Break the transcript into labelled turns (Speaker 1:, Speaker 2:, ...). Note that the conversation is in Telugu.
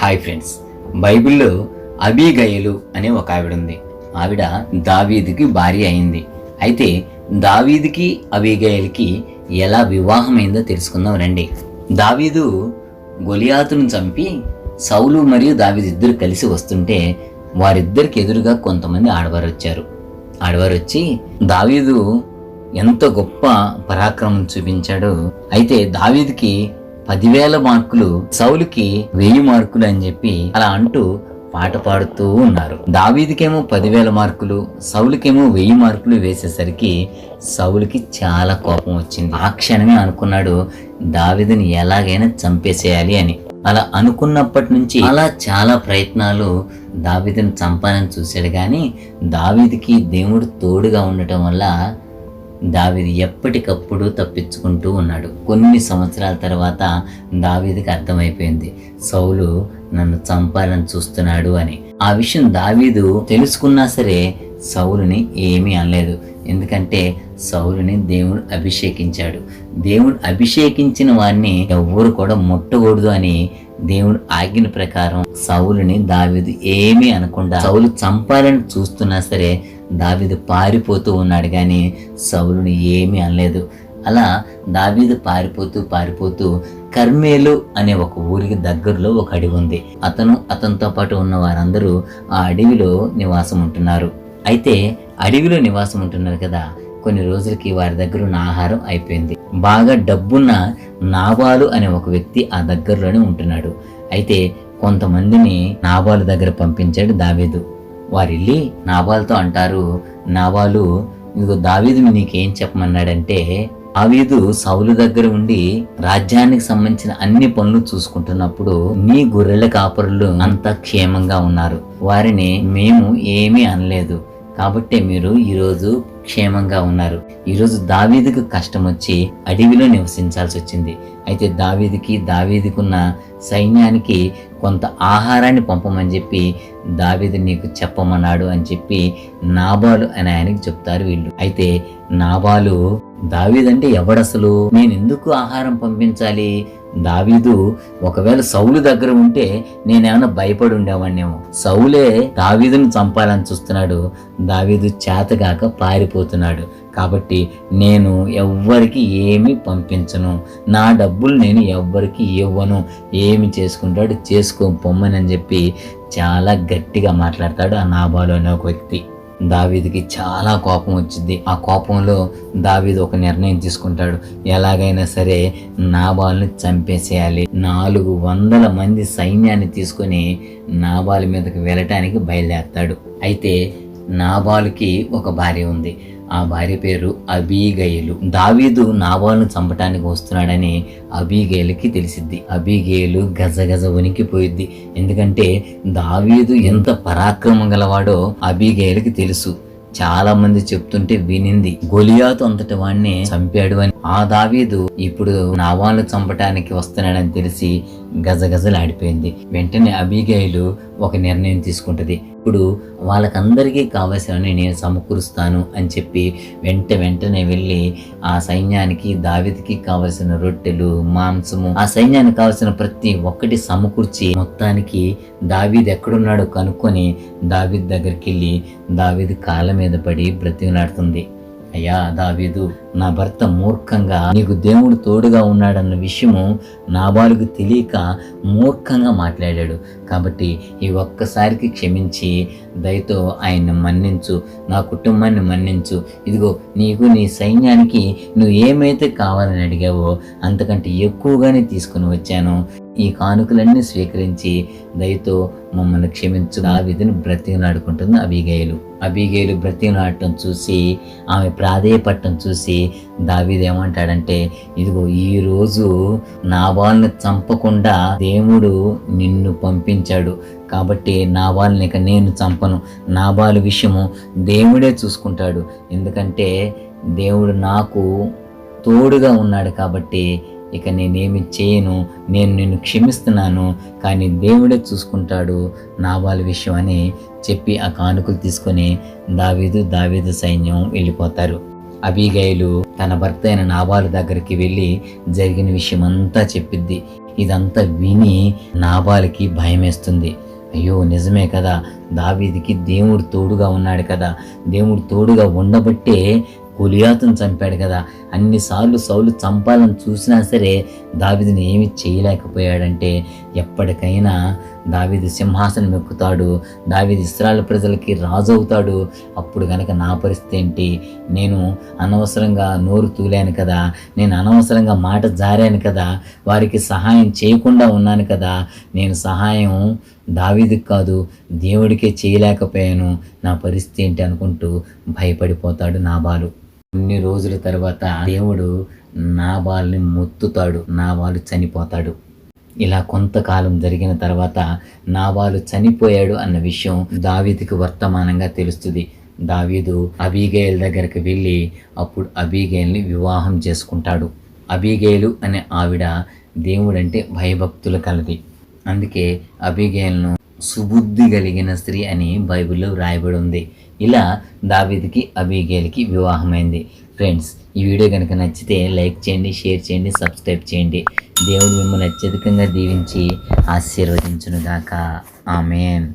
Speaker 1: హాయ్ ఫ్రెండ్స్ బైబిల్లో అబీగయలు అనే ఒక ఆవిడ ఉంది. ఆవిడ దావీదికి భార్య అయింది. అయితే దావీదికి అబీగయలకి ఎలా వివాహమైందో తెలుసుకుందాం రండి. దావీదు గొలియాతును చంపి సౌలు మరియు దావీదు ఇద్దరు కలిసి వస్తుంటే వారిద్దరికి ఎదురుగా కొంతమంది ఆడవారు వచ్చారు ఆడవారు వచ్చి దావీదు ఎంత గొప్ప పరాక్రమం చూపించాడో. అయితే దావీదికి పదివేల మార్కులు సౌలుకి వెయ్యి మార్కులు అని చెప్పి అలా అంటూ పాట పాడుతూ ఉన్నారు. దావీదికేమో పదివేల మార్కులు సౌలుకేమో వెయ్యి మార్కులు వేసేసరికి సౌలుకి చాలా కోపం వచ్చింది. ఆ క్షణమే అనుకున్నాడు దావీదుని ఎలాగైనా చంపేసేయాలి అని. అలా అనుకున్నప్పటి నుంచి అలా చాలా ప్రయత్నాలు దావీదుని చంపాలని చూశాడు. కానీ దావీదికి దేవుడు తోడుగా ఉండటం వల్ల దావీదు ఎప్పటికప్పుడు తప్పించుకుంటూ ఉన్నాడు. కొన్ని సంవత్సరాల తర్వాత దావీదికి అర్థమైపోయింది. సౌలు నన్ను చంపాలని చూస్తున్నాడు అని. ఆ విషయం దావీదు తెలుసుకున్నా సరే సౌలుని ఏమీ అనలేదు. ఎందుకంటే సౌలుని దేవుడు అభిషేకించాడు. దేవుడు అభిషేకించిన వారిని ఎవ్వరు కూడా ముట్టకూడదు అని దేవుడు ఆజ్ఞ ప్రకారం సౌలుని దావీదు ఏమీ అనకుండా సౌలు చంపాలని చూస్తున్నా సరే దావీదు పారిపోతూ ఉన్నాడు కానీ సౌలుని ఏమీ అనలేదు. అలా దావీదు పారిపోతూ పారిపోతూ కర్మేలు అనే ఒక ఊరికి దగ్గరలో ఒక అడవి ఉంది. అతను అతనితో పాటు ఉన్న వారందరూ ఆ అడవిలో నివాసం ఉంటున్నారు. అయితే అడవిలో నివాసం ఉంటున్నారు కదా కొన్ని రోజులకి వారి దగ్గర ఉన్న ఆహారం అయిపోయింది. బాగా డబ్బున్న నాబాలు అనే ఒక వ్యక్తి ఆ దగ్గరలోనే ఉంటున్నాడు. అయితే కొంతమందిని నాబాలు దగ్గర పంపించాడు దావీదు. వారిల్లి నాబాల్తో అంటారు నాబాలు ఇదిగో దావీదు నీకేం చెప్పమన్నాడంటే ఆవీదు సౌలు దగ్గర ఉండి రాజ్యానికి సంబంధించిన అన్ని పనులు చూసుకుంటున్నప్పుడు నీ గొర్రెల కాపరులు అంత క్షేమంగా ఉన్నారు. వారిని మేము ఏమీ అనలేదు. కాబట్టే మీరు ఈరోజు క్షేమంగా ఉన్నారు. ఈరోజు దావీదుకు కష్టం వచ్చి అడవిలో నివసించాల్సి వచ్చింది. అయితే దావీదికి దావీదికున్న సైన్యానికి కొంత ఆహారాన్ని పంపమని చెప్పి దావీదు నీకు చెప్పమన్నాడు అని చెప్పి నాబాలు అని ఆయనకి చెప్తారు వీళ్ళు. అయితే నాబాలు దావీదంటే ఎవడసలు? నేను ఎందుకు ఆహారం పంపించాలి? దావీదు ఒకవేళ సౌలు దగ్గర ఉంటే నేనేమైనా భయపడి ఉండేవాడినేమో సౌలే దావీదును చంపాలని చూస్తున్నాడు. దావీదు చేతగాక పారిపోతున్నాడు. కాబట్టి నేను ఎవ్వరికి ఏమి పంపించను. నా డబ్బులు నేను ఎవ్వరికి ఇవ్వను. ఏమి చేసుకుంటాడు? చేసుకో పొమ్మని చెప్పి చాలా గట్టిగా మాట్లాడతాడు ఆ నాబాలు అనే ఒక వ్యక్తి. దావీదికి చాలా కోపం వచ్చింది. ఆ కోపంలో దావీదు ఒక నిర్ణయం తీసుకుంటాడు. ఎలాగైనా సరే నాబాల్ని చంపేసేయాలి. నాలుగు వందల మంది సైన్యాన్ని తీసుకొని నాబాల్ మీదకి వెళ్ళటానికి బయలుదేరతాడు. అయితే నాబాలుకి ఒక భార్య ఉంది. ఆ భార్య పేరు అబీగయలు దావీదు నాబాలను చంపటానికి వస్తున్నాడని అబీగేలుకి తెలిసిద్ది. అబీగేలు గజగజ గజ వణికిపోయిద్ది. ఎందుకంటే దావీదు ఎంత పరాక్రమం గలవాడో అబీగేలుకి తెలుసు. చాలా మంది చెప్తుంటే వినింది. గొలియాతు అంతటి వాడిని చంపాడు అని ఆ దావీదు ఇప్పుడు నావాళ్ళు చంపటానికి వస్తున్నాడని తెలిసి గజగజలాడిపోయింది. వెంటనే అబీగైలు ఒక నిర్ణయం తీసుకుంటది. ఇప్పుడు వాళ్ళకందరికీ కావలసినవన్నీ నేను సమకూరుస్తాను అని చెప్పి వెంట వెంటనే వెళ్ళి ఆ సైన్యానికి దావిదికి కావలసిన రొట్టెలు మాంసము ఆ సైన్యానికి కావలసిన ప్రతి ఒక్కటి సమకూర్చి మొత్తానికి దావీద్ ఎక్కడున్నాడో కనుక్కొని దావీద్ దగ్గరికి వెళ్ళి దావీద్ కాళ్ళ మీద పడి బ్రతిమలాడుతుంది. అయ్యా దావీదు నా భర్త మూర్ఖంగా నీకు దేవుడు తోడుగా ఉన్నాడన్న విషయము నాబాలుకు తెలియక మూర్ఖంగా మాట్లాడాడు. కాబట్టి ఈ ఒక్కసారికి క్షమించి దయతో ఆయన్ని మన్నించు నా కుటుంబాన్ని మన్నించు. ఇదిగో నీకు నీ సైన్యానికి నువ్వు ఏమైతే కావాలని అడిగావో అంతకంటే ఎక్కువగానే తీసుకుని వచ్చాను. ఈ కానుకలన్నీ స్వీకరించి దయతో మమ్మల్ని క్షమించు. ఆ నాడుకుంటుంది బ్రతికినాడుకుంటుంది అబిగేలు. అబిగేలు బ్రతికినాడటం చూసి ఆమె ప్రాధేయపట్టం చూసి దావీదు ఏమంటాడంటే ఇదిగో ఈ రోజు నాబాల్ని చంపకుండా దేవుడు నిన్ను పంపించాడు. కాబట్టి నాబాల్ని ఇక నేను చంపను. నాబాలు విషయము దేవుడే చూసుకుంటాడు. ఎందుకంటే దేవుడు నాకు తోడుగా ఉన్నాడు కాబట్టి ఇక నేనేమి చేయను నేను నిన్ను క్షమిస్తున్నాను కానీ దేవుడే చూసుకుంటాడు నాబాల్ విషయం అని చెప్పి ఆ కానుకలు తీసుకొని దావీదు దావీదు సైన్యం వెళ్ళిపోతారు. అబీగైలు తన భర్త అయిన నాబాలు దగ్గరికి వెళ్ళి జరిగిన విషయం అంతా చెప్పిద్ది. ఇదంతా విని నాబాలకి భయమేస్తుంది. అయ్యో నిజమే కదా దావీదికి దేవుడు తోడుగా ఉన్నాడు కదా. దేవుడు తోడుగా ఉండబట్టే గొలియాతును చంపాడు కదా. అన్నిసార్లు సౌలు చంపాలని చూసినా సరే దావిదిని ఏమి చేయలేకపోయాడంటే ఎప్పటికైనా దావిది సింహాసనం ఎక్కుతాడు దావిది ఇస్రాయల్ ప్రజలకి రాజు అవుతాడు. అప్పుడు కనుక నా పరిస్థితి ఏంటి? నేను అనవసరంగా నోరు తూలాను కదా. నేను అనవసరంగా మాట జారాను కదా. వారికి సహాయం చేయకుండా ఉన్నాను కదా. నేను సహాయం దావీదుకి కాదు దేవుడికే చేయలేకపోయాను. నా పరిస్థితి ఏంటి అనుకుంటూ భయపడిపోతాడు నాబాలు. కొన్ని రోజుల తర్వాత దేవుడు నాబాల్ని మొత్తుతాడు. నాబాలు చనిపోతాడు. ఇలా కొంతకాలం జరిగిన తర్వాత నాబాలు చనిపోయాడు అన్న విషయం దావీదుకి వర్తమానంగా తెలుస్తుంది. దావీదు అబీగేల్ దగ్గరికి వెళ్ళి అప్పుడు అబీగేల్ని వివాహం చేసుకుంటాడు. అబీగేలు అనే ఆవిడ దేవుడంటే భయభక్తులు కలది. అందుకే అబీగేల్ను సుబుద్ధి కలిగిన స్త్రీ అని బైబిల్లో వ్రాయబడి ఉంది. ఇలా దావీదుకి అబిగేల్కి వివాహమైంది. ఫ్రెండ్స్ ఈ వీడియో కనుక నచ్చితే లైక్ చేయండి షేర్ చేయండి సబ్స్క్రైబ్ చేయండి. దేవుడు మిమ్మల్ని అత్యధికంగా దీవించి ఆశీర్వదించునుగాక. ఆమెన్.